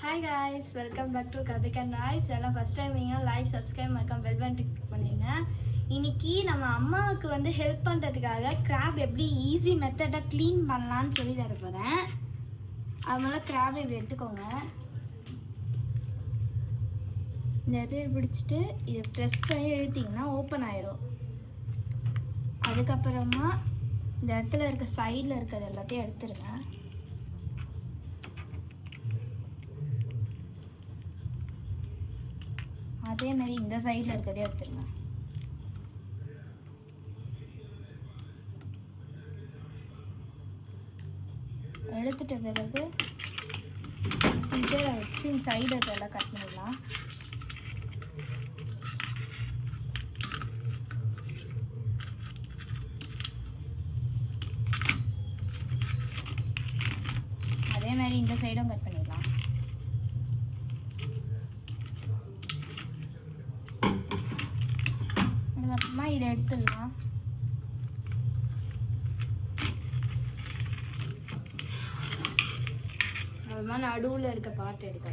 Hi guys welcome back to கபிக் and நாய்ஸ் எல்லாம் first time நீங்கள் லைக் சப்ஸ்கிரைப் மறக்காம பெல் பட்டன் கிளிக் பண்ணிடுங்க. இன்னைக்கு நம்ம அம்மாவுக்கு வந்து ஹெல்ப் பண்ணுறதுக்காக கிராப் எப்படி ஈஸி மெத்தடாக க்ளீன் பண்ணலான்னு சொல்லி தர போகிறேன் அதனால கிராப் இப்படி எடுத்துக்கோங்க. இந்த பிடிச்சிட்டு இதை ப்ரெஸ் பண்ணி எழுத்திங்கன்னா ஓப்பன் ஆயிரும். அதுக்கப்புறமா இந்த இடத்துல இருக்க சைடில் இருக்கிறது எல்லாத்தையும் எடுத்துருங்க. அதே மாதிரி இந்த சைடில் இருக்கிறதே எடுத்துருங்க. எடுத்துட்ட பிறகு சிஜரை வச்சு இந்த சைடு இருக்கிறதெல்லாம் கட் பண்ணிடலாம். அதே மாதிரி இந்த சைடும் கட் பண்ணி அப்புறமா இதை எடுத்துடலாம் அப்புறமா நடுவில் இருக்க பாட்டு எடுக்க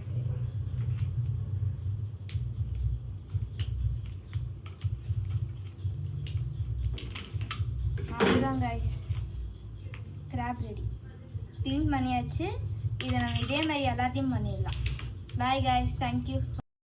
அவ்வளோதான் கைஸ் கிராப் ரெடி க்ளீன் பண்ணியாச்சு இதை நம்ம இதே மாதிரி எல்லாத்தையும் பண்ணிடலாம் பாய் கைஸ் தேங்க்யூ